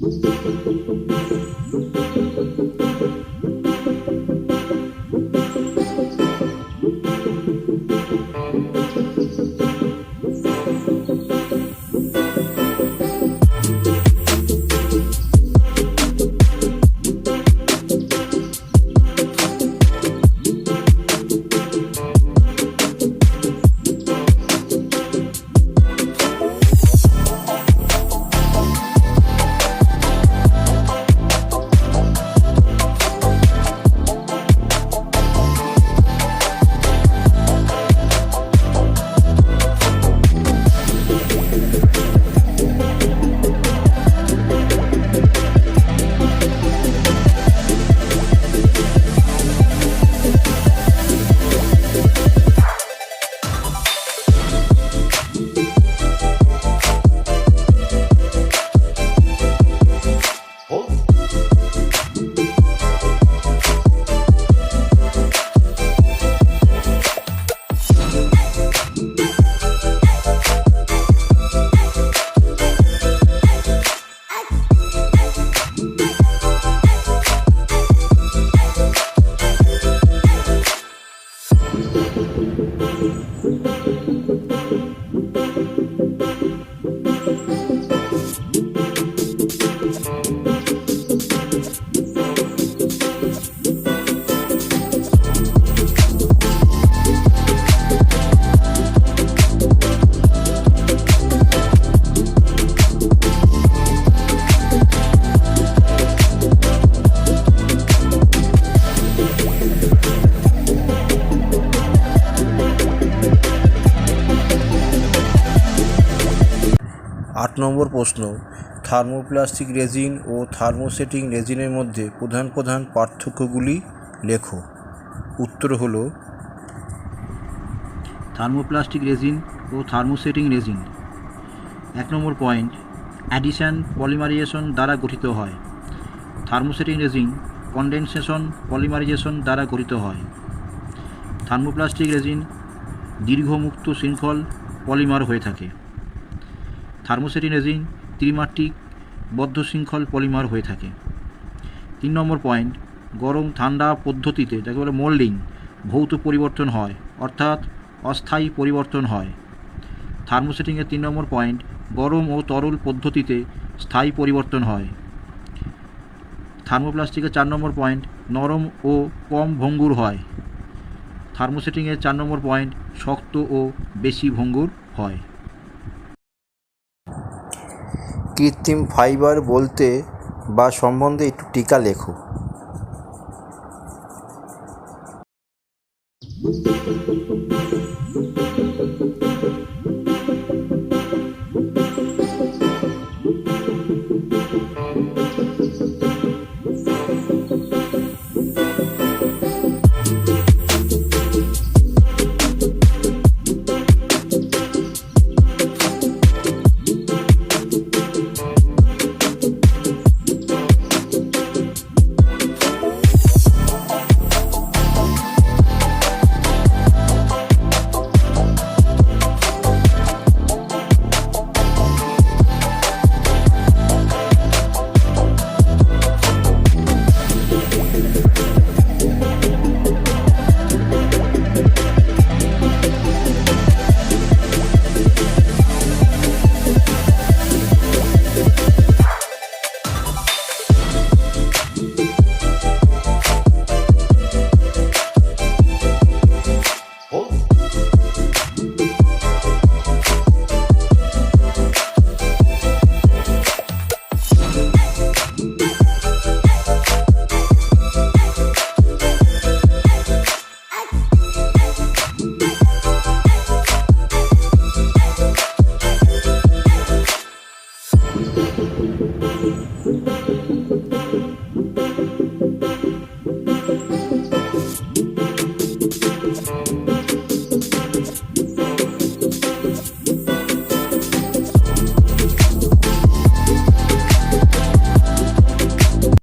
Música আট নম্বর প্রশ্ন, থার্মোপ্লাস্টিক রেজিন ও থার্মোসেটিং রেজিনের মধ্যে প্রধান প্রধান পার্থক্যগুলি লেখো। উত্তর হলো, থার্মোপ্লাস্টিক রেজিন ও থার্মোসেটিং রেজিন। এক নম্বর পয়েন্ট, অ্যাডিশন পলিমারাইজেশন দ্বারা গঠিত হয়। থার্মোসেটিং রেজিন কনডেনসেশন পলিমারাইজেশন দ্বারা গঠিত হয়। থার্মোপ্লাস্টিক রেজিন দীর্ঘমুক্ত শৃঙ্খল পলিমার হয়ে থাকে। থার্মোসেটিং রেজিন ত্রিমাত্রিক বদ্ধ শৃঙ্খল পলিমার হয়ে থাকে। তিন নম্বর পয়েন্ট, গরম ঠান্ডা পদ্ধতিতে যাকে বলে মোল্ডিং, ভৌত পরিবর্তন হয়, অর্থাৎ অস্থায়ী পরিবর্তন হয়। থার্মোসেটিংয়ের তিন নম্বর পয়েন্ট, গরম ও তরল পদ্ধতিতে স্থায়ী পরিবর্তন হয়। থার্মোপ্লাস্টিকের চার নম্বর পয়েন্ট, নরম ও কম ভঙ্গুর হয়। থার্মোসেটিংয়ের চার নম্বর পয়েন্ট, শক্ত ও বেশি ভঙ্গুর হয়। কৃত্রিম ফাইবার বলতে বা সম্বন্ধে একটু টিকা লেখো। Thank you.